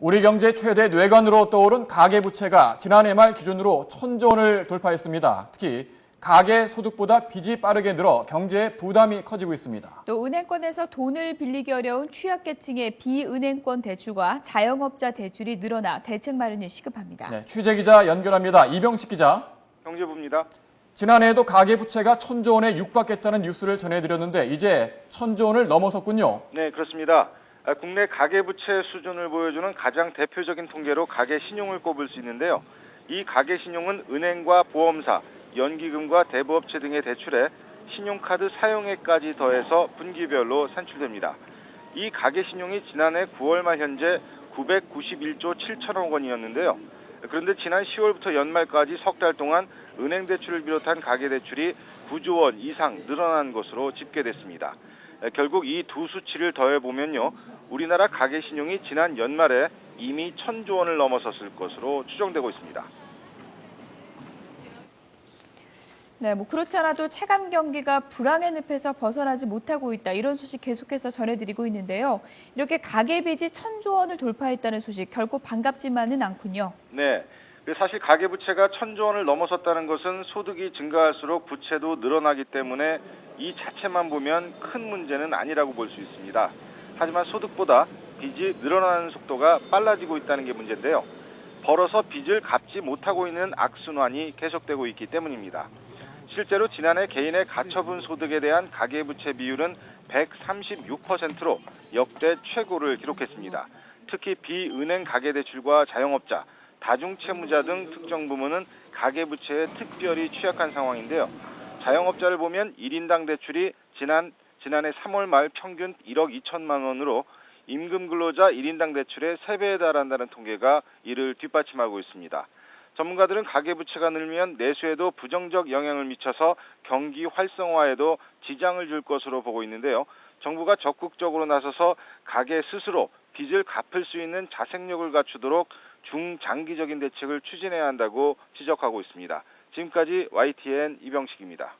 우리 경제 최대 뇌관으로 떠오른 가계부채가 지난해 말 기준으로 천조 원을 돌파했습니다. 특히 가계 소득보다 빚이 빠르게 늘어 경제에 부담이 커지고 있습니다. 또 은행권에서 돈을 빌리기 어려운 취약계층의 비은행권 대출과 자영업자 대출이 늘어나 대책 마련이 시급합니다. 네, 취재 기자 연결합니다. 이병식 기자. 경제부입니다. 지난해에도 가계부채가 천조 원에 육박했다는 뉴스를 전해드렸는데 이제 천조 원을 넘어섰군요. 네, 그렇습니다. 아, 국내 가계부채 수준을 보여주는 가장 대표적인 통계로 가계 신용을 꼽을 수 있는데요. 이 가계 신용은 은행과 보험사, 연기금과 대부업체 등의 대출에 신용카드 사용액까지 더해서 분기별로 산출됩니다. 이 가계 신용이 지난해 9월 말 현재 991조 7천억 원이었는데요. 그런데 지난 10월부터 연말까지 석 달 동안 은행 대출을 비롯한 가계 대출이 9조 원 이상 늘어난 것으로 집계됐습니다. 결국 이 두 수치를 더해 보면요. 우리나라 가계 신용이 지난 연말에 이미 천조 원을 넘어섰을 것으로 추정되고 있습니다. 네, 뭐 그렇지 않아도 체감 경기가 불황의 늪에서 벗어나지 못하고 있다. 이런 소식 계속해서 전해드리고 있는데요. 이렇게 가계빚이 천조 원을 돌파했다는 소식 결코 반갑지만은 않군요. 네. 그 사실 가계부채가 천조 원을 넘어섰다는 것은 소득이 증가할수록 부채도 늘어나기 때문에 이 자체만 보면 큰 문제는 아니라고 볼 수 있습니다. 하지만 소득보다 빚이 늘어나는 속도가 빨라지고 있다는 게 문제인데요. 벌어서 빚을 갚지 못하고 있는 악순환이 계속되고 있기 때문입니다. 실제로 지난해 개인의 가처분 소득에 대한 가계부채 비율은 136%로 역대 최고를 기록했습니다. 특히 비은행 가계대출과 자영업자, 다중채무자 등 특정 부문은 가계부채에 특별히 취약한 상황인데요. 자영업자를 보면 1인당 대출이 지난 지난해 3월 말 평균 1억 2천만 원으로 임금 근로자 1인당 대출의 3배에 달한다는 통계가 이를 뒷받침하고 있습니다. 전문가들은 가계부채가 늘면 내수에도 부정적 영향을 미쳐서 경기 활성화에도 지장을 줄 것으로 보고 있는데요. 정부가 적극적으로 나서서 가계 스스로 빚을 갚을 수 있는 자생력을 갖추도록 중장기적인 대책을 추진해야 한다고 지적하고 있습니다. 지금까지 YTN 이병식입니다.